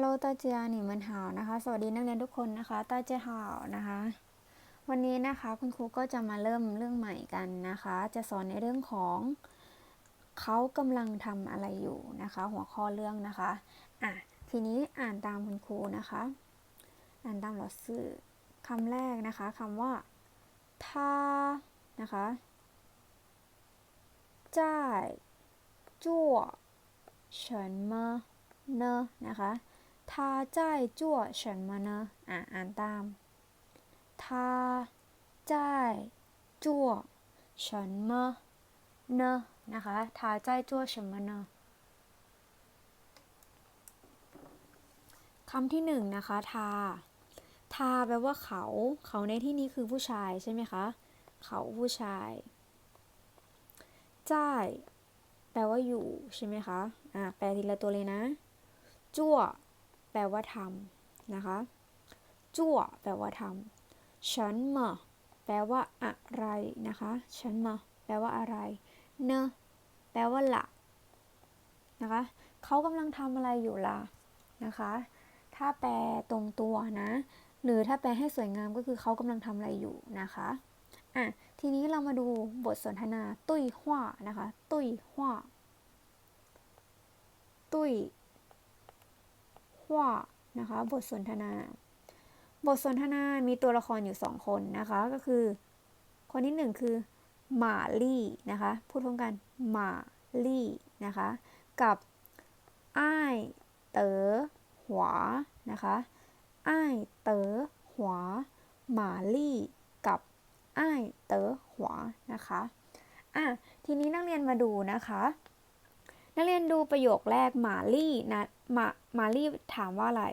ฮัลโหลตาเจียหนีมันหาวนะคะ สวัสดีนักเรียนทุกคนนะคะตาเจียหาวนะคะ วันนี้นะคะคุณครูก็จะมาเริ่มเรื่องใหม่กันนะคะ จะสอนในเรื่องของเขากำลังทำอะไรอยู่นะคะ หัวข้อเรื่องนะคะอะทีนี้อ่านตามคุณครูนะคะ อ่านตามหลอดสื่อคำแรกนะคะ คำว่าท่านะคะจ่ายจั่วฉันเมอเนะนะคะ ทาใจจั่วฉันมานะอ่าอ่านตามทาใจจั่วฉันมาเนะนะคะทาใจจั่วฉันมาเนคำที่หนึ่งนะคะ ทา ทาแปลว่าเขา เขาในที่นี้คือผู้ชายใช่ไหมคะ เขาผู้ชายจ่ายแปลว่าอยู่ใช่ไหมคะ อ่า แปลทีละตัวเลยนะ จั่ว แปลว่าทำนะคะ จั่วแปลว่าทำฉันมาแปลว่าอะไรนะคะฉันมาแปลว่าอะไร เนแปลว่าละนะคะเขากำลังทำอะไรอยู่ล่ะนะคะ ถ้าแปลตรงตัวนะ หรือถ้าแปลให้สวยงามก็คือเขากำลังทำอะไรอยู่นะคะอะทีนี้เรามาดูบทสนทนา ตุ้ยหว่านะคะ ตุ้ยหว่าตุ้ย ว่านะคะ บทสนทนา บทสนทนามีตัวละครอยู่สองคนนะคะ ก็คือ คนที่หนึ่งคือหมาลี่นะคะ พูดพร้อมกันหมาลี่นะคะ กับอ้ายเต๋อหวานะคะอ้ายเต๋อหวาหมาลี่กับอ้ายเต๋อหวานะคะอะทีนี้นักเรียนมาดูนะคะ นักเรียนดูประโยคแรกหมาลี่นะ มามาลี่ถามว่าอะไร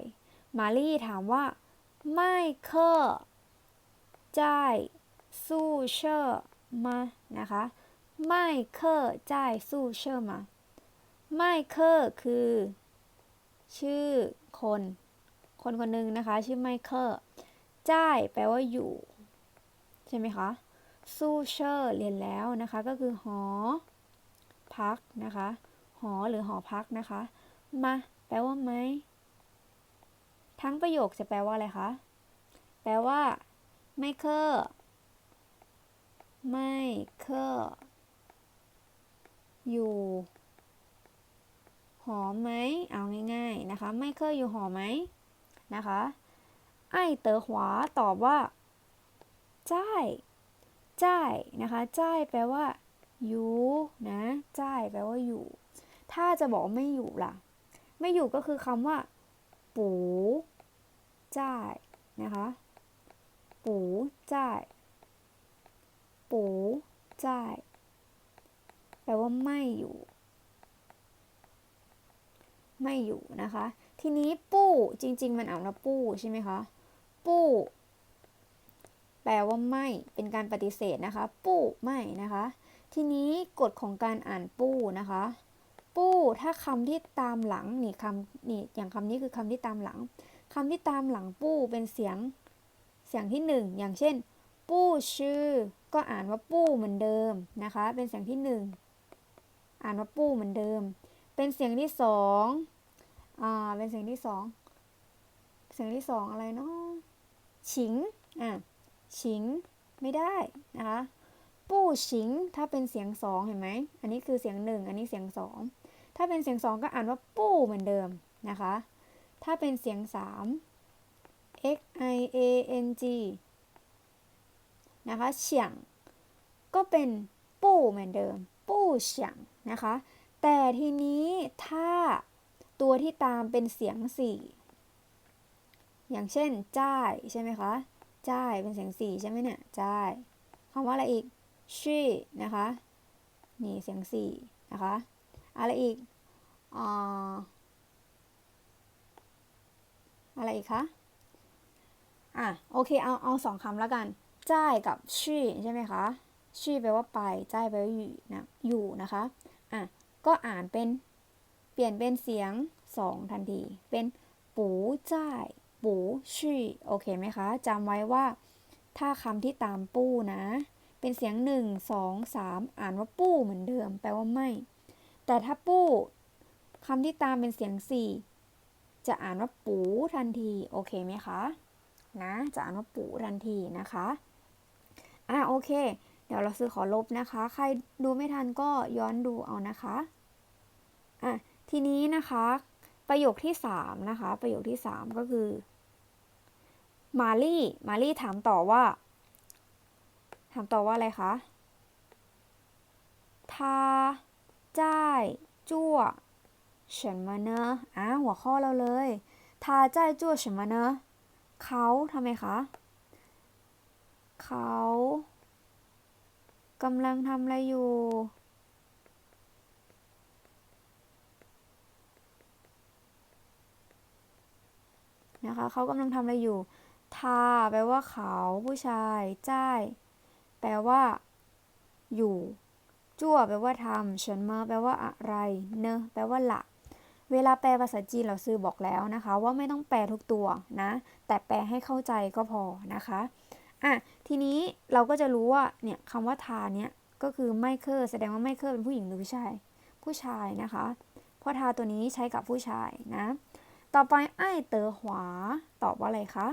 มาลี่ถามว่า ไม่เคอจ่ายสู้เชื่อมานะคะ ไม่เคอจ่ายสู้เชื่อมา ไม่เคอคือ ชื่อคน คนคนหนึ่งนะคะ ชื่อไมเคิลจ่ายแปลว่าอยู่ ใช่ไหมคะซูเชอร์เรียนแล้วนะคะ ก็คือหอ พักนะคะ หอหรือหอพักนะคะ มา แปลว่าไหม ทั้งประโยคจะแปลว่าอะไรคะ แปลว่า ไม่เคอไม่เคออยู่ หอไหม เอาง่าย ๆ นะคะ ไม่เคออยู่หอไหมนะคะ ไอเต๋อหวาตอบว่าจ่ายจ่ายนะคะจ่ายแปลว่าอยู่นะจ่ายแปลว่าอยู่ ถ้าจะบอกไม่อยู่ล่ะ ไม่อยู่ก็คือคำว่า ปูจ่ายนะคะ ปูจ่ายปูจ่ายแปลว่าไม่อยู่ ไม่อยู่นะคะ ทีนี้ปู้จริง ๆ มันอ่านว่าปู้ใช่ไหมคะปู้แปลว่าไม่เป็นการปฏิเสธนะคะ ปู้ไม่นะคะ ทีนี้กฎของการอ่านปู้นะคะ ปู้ ถ้าคำที่ตามหลังนี่คำนี่อย่างคำนี้คือคำที่ตามหลังคำที่ตามหลังปู้เป็นเสียงเสียงที่หนึ่งอย่างเช่น ปู้ชื่อ ก็อ่านว่าปู้เหมือนเดิมนะคะ เป็นเสียงที่หนึ่งอ่านว่าปู้เหมือนเดิม เป็นเสียงที่สองอ่าเป็นเสียงที่สองเสียงที่สองอะไรเนาะฉิงอะฉิงไม่ได้นะคะปู้ฉิงถ้าเป็นเสียงสองเห็นไหม อันนี้คือเสียงหนึ่งอันนี้เสียงสอง ถ้าเป็นเสียงสองก็อ่านว่าปู้เหมือนเดิมนะคะ ถ้าเป็นเสียงสาม x i a n g นะคะเฉียง ก็เป็นปู้เหมือนเดิม ปู้เฉียงนะคะ แต่ทีนี้ถ้าตัวที่ตามเป็นเสียงสี่อย่างเช่น จ้าย ใช่ไหมคะ จ้าย เป็นเสียงสี่ใช่ไหมเนี่ย จ้ายคำว่าอะไรอีกชี่นะคะ นี่เสียงสี่นะคะ อะไรอีก อะไรอีกคะ อะ โอเค เอา เอาสองคำแล้วกันจ้ายกับชี่ใช่ไหมคะ ชี่แปลว่าไป จ้ายแปลว่าอยู่นะ อยู่นะคะ อะ ก็อ่านเป็น เปลี่ยนเป็นเสียงสองทันที เป็นปูจ้ายปูชี่โอเคไหมคะจำไว้ว่า ถ้าคำที่ตามปู้นะ เป็นเสียงหนึ่งสองสามอ่านว่าปู้เหมือนเดิม แปลว่าไม่ แต่ถ้าปู้ คำที่ตามเป็นเสียงสี่จะอ่านว่าปูทันที โอเคไหมคะ นะ จะอ่านว่าปูทันทีนะคะ อะโอเค เดี๋ยวเราซื้อขอลบนะคะ ใครดูไม่ทันก็ย้อนดูเอานะคะ อะ ทีนี้นะคะ ประโยคที่สามนะคะ ประโยคที่สามก็คือ มารี่ มารี่ถามต่อว่า ถามต่อว่าอะไรคะทาจ้ายจ้ว ฉันมาเนอะอ้าหัวข้อเราเลยทาใจจั่วฉันมาเนอเขาทำไมคะ เขากำลังทำอะไรอยู่ นะคะ เขากำลังทำอะไรอยู่ ทาแปลว่าเขาผู้ชาย จ้าย แปลว่า อยู่ จั่วแปลว่าทำฉันมาแปลว่าอะไร เนอแปลว่าหละ เวลาแปลภาษาจีนเราซื้อบอกแล้วนะคะ ว่าไม่ต้องแปลทุกตัวนะ แต่แปลให้เข้าใจก็พอนะคะอ่ะทีนี้เราก็จะรู้ว่าเนี่ยคำว่าทาเนี่ยก็คือไม่เคอร์แสดงว่าไม่เคอร์เป็นผู้หญิงหรือผู้ชาย ผู้ชายนะคะ เพราะทาตัวนี้ใช้กับผู้ชายนะ ต่อไปไอ้เต๋อหวาตอบว่าอะไรคะ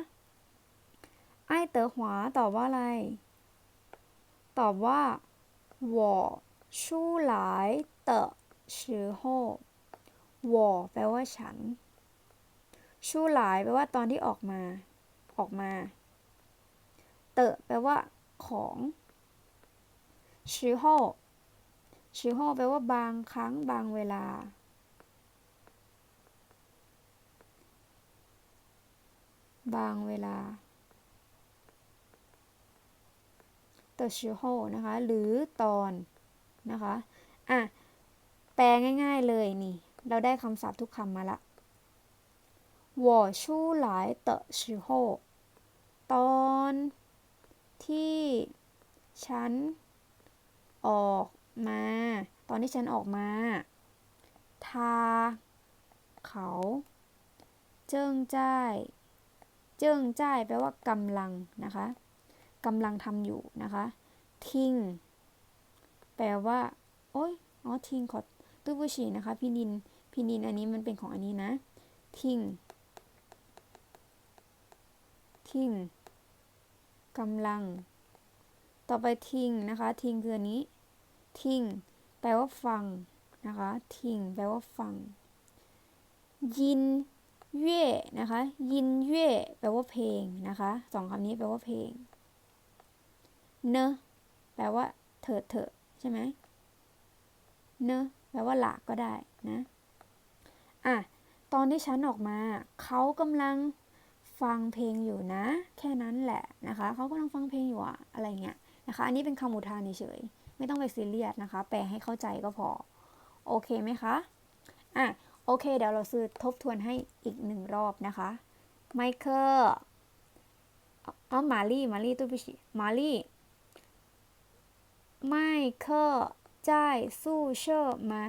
ไอ้เต๋อหวาตอบว่าอะไร ตอบว่า我出来的时候 我แปลว่าฉัน ชูหลายแปลว่าตอนที่ออกมา ออกมา เตะแปลว่า ของชิโฮชิโฮแปลว่าบางครั้งบางเวลา บางเวลาเตอชิโฮนะคะ หรือตอนนะคะ อะ แปลง่าย ๆ เลยนี่ เราได้คำศัพท์ทุกคำมาละ我出来的时候ตอนที่ฉันออกมา ตอนที่ฉันออกมา ทา เขา เจิ้งจ้าย เจิ้งจ้ายแปลว่ากำลังนะคะกำลังทำอยู่นะคะ ทิ้ง แปลว่า โอ้ยอ๋อทิ้งขอตู้ผู้ฉีนะคะ พี่นิน พี่นินอันนี้มันเป็นของอันนี้นะ ทิ้ง ทิ้งกำลัง ต่อไปทิ้งนะคะ ทิ้งคืออันนี้ ทิ้ง แปลว่าฟังนะคะ ทิ้งแปลว่าฟัง ยินเย่นะคะ ยินเย่แปลว่าเพลงนะคะสองคำนี้แปลว่าเพลง เนอะแปลว่าเถิดเถอะใช่ไหมเนอะแปลว่าหลากก็ได้นะ อะตอนที่ฉันออกมา เขากำลังฟังเพลงอยู่นะ แค่นั้นแหละนะคะเขากำลังฟังเพลงอยู่อะอะไรเงี้ยนะคะ อันนี้เป็นคำอุทานเฉยไม่ต้องไปซีเรียสนะคะ แปลให้เข้าใจก็พอ โอเคไหมคะอะโอเค เดี๋ยวเราซื้อทบทวนให้อีกหนึ่งรอบนะคะไมเคิลอ๋อมารีมารีตุ้ยพิชมารีไมเคิลใจสู้เชอร์มา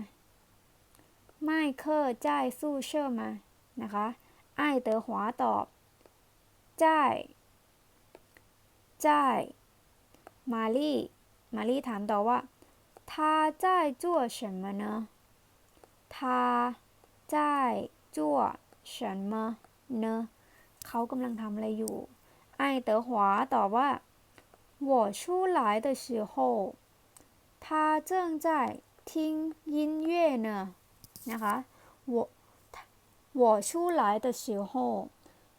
ไม่เคอจ่ายสู้เชื่อมานะคะไอเต๋อหัวตอบจ่ายจ่ายมาลี่มาลี่ถามต่อว่า他在做什么呢他在做什么呢เขากำลังทำอะไรอยู่ไอเต๋อหัวตอบว่า我出来的时候他正在听音乐呢 นะคะ我我出来的时候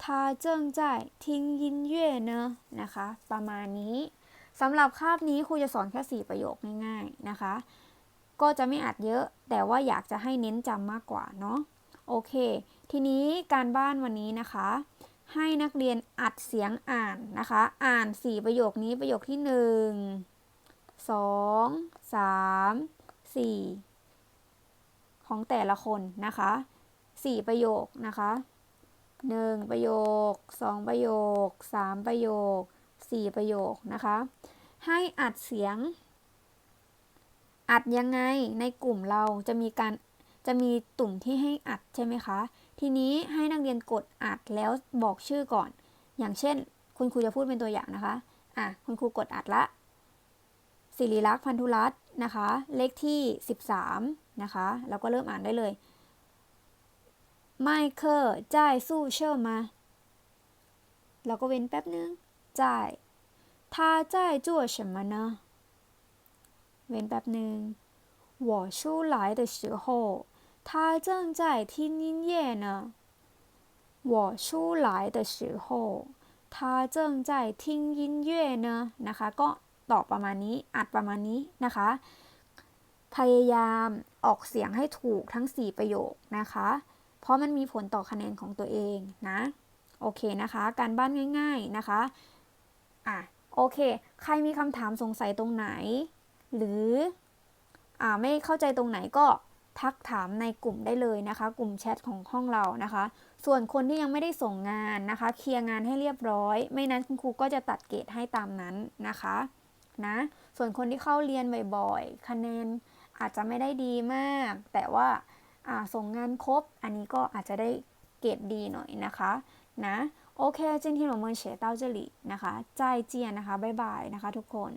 他正在听音乐呢นะคะ ประมาณนี้สำหรับคาบนี้ครูจะสอนแค่ 4 ประโยคง่ายๆนะคะ ก็จะไม่อัดเยอะ แต่ว่าอยากจะให้เน้นจำมากกว่าเนาะ โอเค ทีนี้การบ้านวันนี้นะคะ ให้นักเรียนอัดเสียงอ่านนะคะ อ่าน 4 ประโยคนี้ประโยคที่ 1 2 3 4 ของแต่ละคนนะคะ 4 ประโยคนะคะ 1 ประโยค 2 ประโยค 3 ประโยค 4 ประโยคนะคะ ให้อัดเสียง อัดยังไงในกลุ่มเราจะมีการจะมีตุ่มที่ให้อัดใช่ไหมคะ ทีนี้ให้นักเรียนกดอัดแล้วบอกชื่อก่อน อย่างเช่น คุณครูจะพูดเป็นตัวอย่างนะคะ อะ คุณครูกดอัดละ สิริลักษณ์พันธุรัตน์นะคะ เลขที่ 13 นะคะ แล้วก็เริ่มอ่านได้เลย ไมเคิล在宿舍吗แล้วก็เว้นแป๊บนึง在他在做什么呢เว้นแป๊บนึง我出来的时候他正在听音乐呢我出来的时候他正在听音乐呢นะคะ ก็ตอบประมาณนี้อัดประมาณนี้นะคะ พยายามออกเสียงให้ถูกทั้ง 4 ประโยคนะคะ เพราะมันมีผลต่อคะแนนของตัวเองนะ โอเคนะคะ การบ้านง่าย ๆนะคะ อะ โอเค ใครมีคำถามสงสัยตรงไหน หรือ อ่า ไม่เข้าใจตรงไหนก็ทักถามในกลุ่มได้เลยนะคะ กลุ่มแชทของห้องเรานะคะ ส่วนคนที่ยังไม่ได้ส่งงานนะคะ เคลียร์งานให้เรียบร้อย ไม่นั้นคุณครูก็จะตัดเกรดให้ตามนั้นนะคะ นะ ส่วนคนที่เข้าเรียนบ่อยๆ คะแนน อาจจะไม่ได้ดีมาก แต่ว่าส่งงานครบ อันนี้ก็อาจจะได้เกรดดีหน่อยนะคะนะโอเคจินที่หนูเมินเฉยเต้าเจรินะคะใจเจียนนะคะบ๊ายบายนะคะทุกคน